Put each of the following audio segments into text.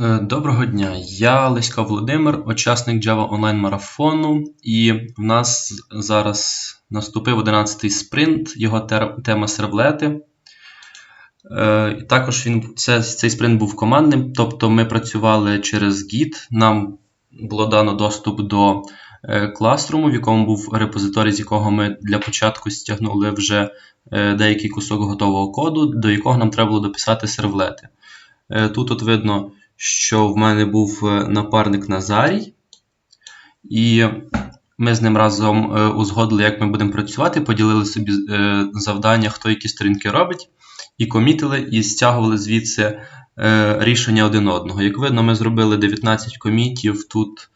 Е, Доброго дня, я Лесько Володимир, учасник Java онлайн марафону, і в нас зараз наступив 11-й спринт, його тема сервлети. Е, Також він, це, цей спринт був командним, тобто ми працювали через Git, нам було дано доступ до е, класруму, в якому був репозиторій, з якого ми для початку стягнули вже деякий кусок готового коду, до якого нам треба було дописати сервлети. Тут от видно, що в мене був е, напарник Назарій, і ми з ним разом е, узгодили, як ми будемо працювати, поділили собі е, завдання, хто які сторінки робить, і комітили, і стягували звідси рішення один одного. Як видно, ми зробили 19 комітів. Тут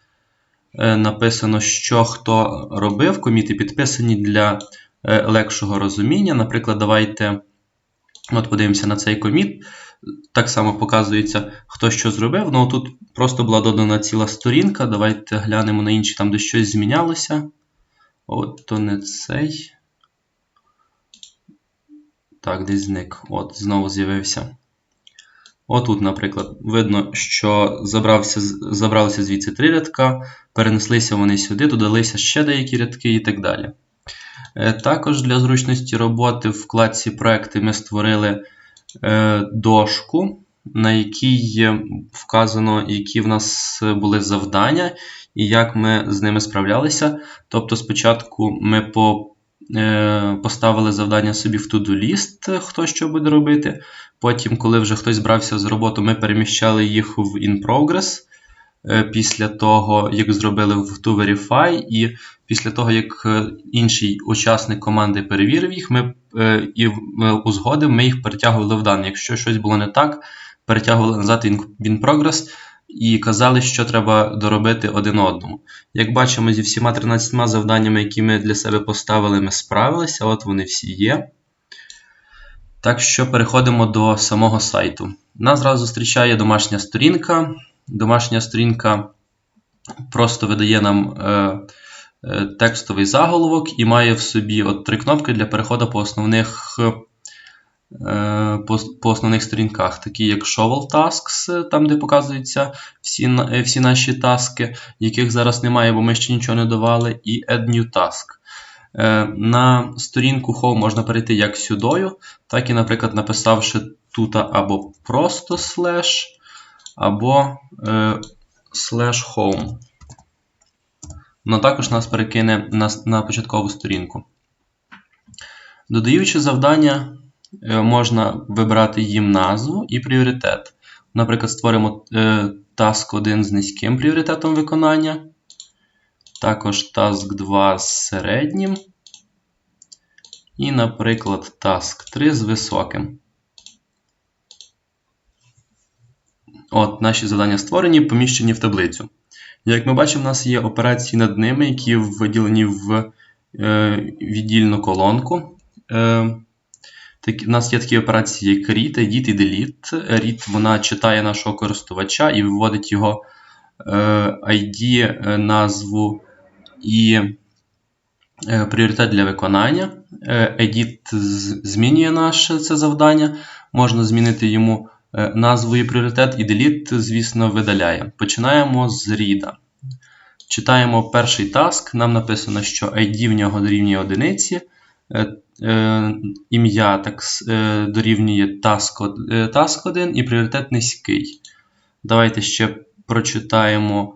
написано, що хто робив. Коміти підписані для легшого розуміння. Наприклад, давайте от подивимося на цей коміт. Так само показується, хто що зробив. Ну тут просто була додана ціла сторінка. Давайте глянемо на інші, там де щось змінялося. От, то не цей. Так, десь зник. От, знову з'явився. Отут, наприклад, видно, що забрався, забралися звідси три рядка, перенеслися вони сюди, додалися ще деякі рядки і так далі. Е, Також для зручності роботи в вкладці проекти ми створили е, дошку, на якій вказано, які в нас були завдання і як ми з ними справлялися. Тобто, спочатку ми по, е, поставили завдання собі в to-do list, хто що буде робити. Потім, коли вже хтось брався з роботу, ми переміщали їх в in progress. Після того, як зробили в ToVerify, і після того, як е, інший учасник команди перевірив їх, ми е, і узгодив, ми їх перетягували в дані. Якщо щось було не так, перетягували назад в in- в in progress і казали, що треба доробити один одному. Як бачимо, зі всіма 13 завданнями, які ми для себе поставили, ми справилися. От вони всі є. Так що переходимо до самого сайту. Нас зразу зустрічає домашня сторінка. Домашня сторінка просто видає нам е, текстовий заголовок і має в собі от три кнопки для переходу по основних, е, по, основних сторінках, такі як Shovel Tasks, там де показуються всі, е, всі наші таски, яких зараз немає, бо ми ще нічого не давали, і Add New Task. Е, На сторінку Home можна перейти як сюдою, так і, наприклад, написавши тут або просто slash, або е, slash home. Ну, також нас перекине на, на початкову сторінку. Додаючи завдання, е, можна вибрати їм назву і пріоритет. Наприклад, створимо е, task 1 з низьким пріоритетом виконання. Також task 2 з середнім. І, наприклад, task 3 з високим. От, наші завдання створені, поміщені в таблицю. Як ми бачимо, в нас є операції над ними, які виділені в е, віддільну колонку. Е, такі, у нас є такі операції, як read, edit і delete. Read вона читає нашого користувача і виводить його е, ID, назву і пріоритет для виконання. Edit змінює наше це завдання. Можна змінити йому е, назву і пріоритет, і delete, звісно, видаляє. Починаємо з read. Читаємо перший таск. Нам написано, що ID в нього дорівнює одиниці. Е, е, Ім'я так, дорівнює task, е, task 1 і пріоритет низький. Давайте ще прочитаємо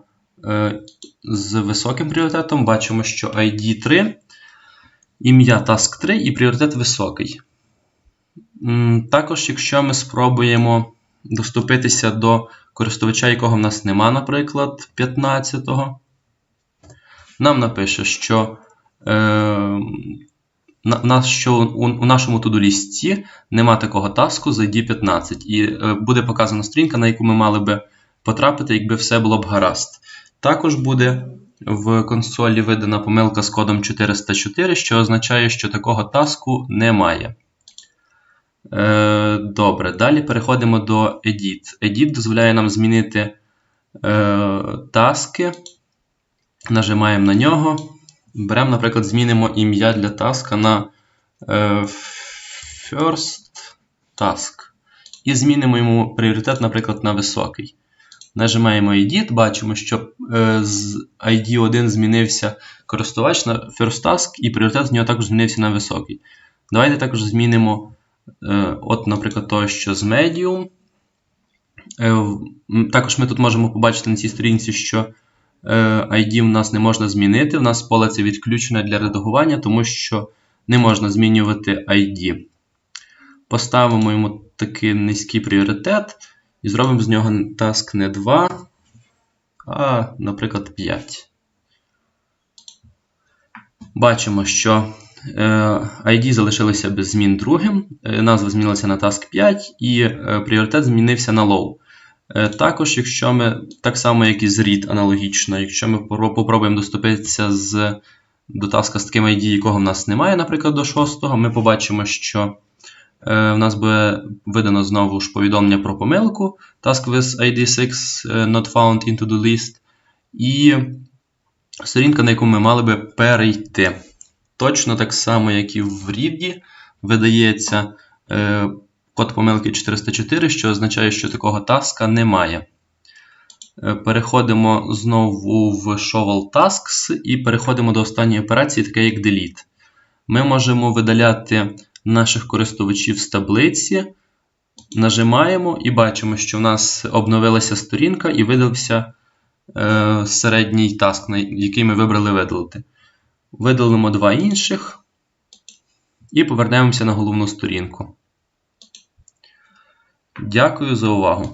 з високим пріоритетом. Бачимо, що ID 3, ім'я task 3 і пріоритет високий. Також, якщо ми спробуємо доступитися до користувача, якого в нас нема, наприклад, 15-го, нам напише, що, е, що у, нашому тудолісті нема такого таску з ID 15, і е, буде показана сторінка, на яку ми мали би потрапити, якби все було б гаразд. Також буде в консолі видана помилка з кодом 404, що означає, що такого таску немає. Е, добре, далі переходимо до Edit. Edit дозволяє нам змінити е, таски. Нажимаємо на нього. Беремо, наприклад, змінимо ім'я для таска на е, First Task. І змінимо йому пріоритет, наприклад, на високий. Нажимаємо Edit, бачимо, що з ID 1 змінився користувач на First Task, і пріоритет з нього також змінився на високий. Давайте також змінимо, от, наприклад, того, що з Medium. Е, також ми тут можемо побачити на цій сторінці, що е, ID в нас не можна змінити. У нас поле це відключене для редагування, тому що не можна змінювати ID. Поставимо йому такий низький пріоритет і зробимо з нього task не 2, а, наприклад, 5. Бачимо, що е, ID залишилося без змін другим, е, назва змінилася на task 5 і е, пріоритет змінився на low. Е, Також, якщо ми, так само, як і з read аналогічно, якщо ми попробуємо доступитися з, до таска з таким ID, якого в нас немає, наприклад, до 6, ми побачимо, що е, в нас буде видано знову ж повідомлення про помилку task with ID 6 е, not found into the list, і сторінка, на яку ми мали би перейти. Точно так само, як і в read, видається е, код помилки 404, що означає, що такого таска немає. Е, Переходимо знову в Shovel Tasks і переходимо до останньої операції, таке як Delete. Ми можемо видаляти наших користувачів з таблиці, нажимаємо і бачимо, що в нас обновилася сторінка і видався е, середній таск, який ми вибрали видалити. Видалимо два інших і повернемося на головну сторінку. Дякую за увагу!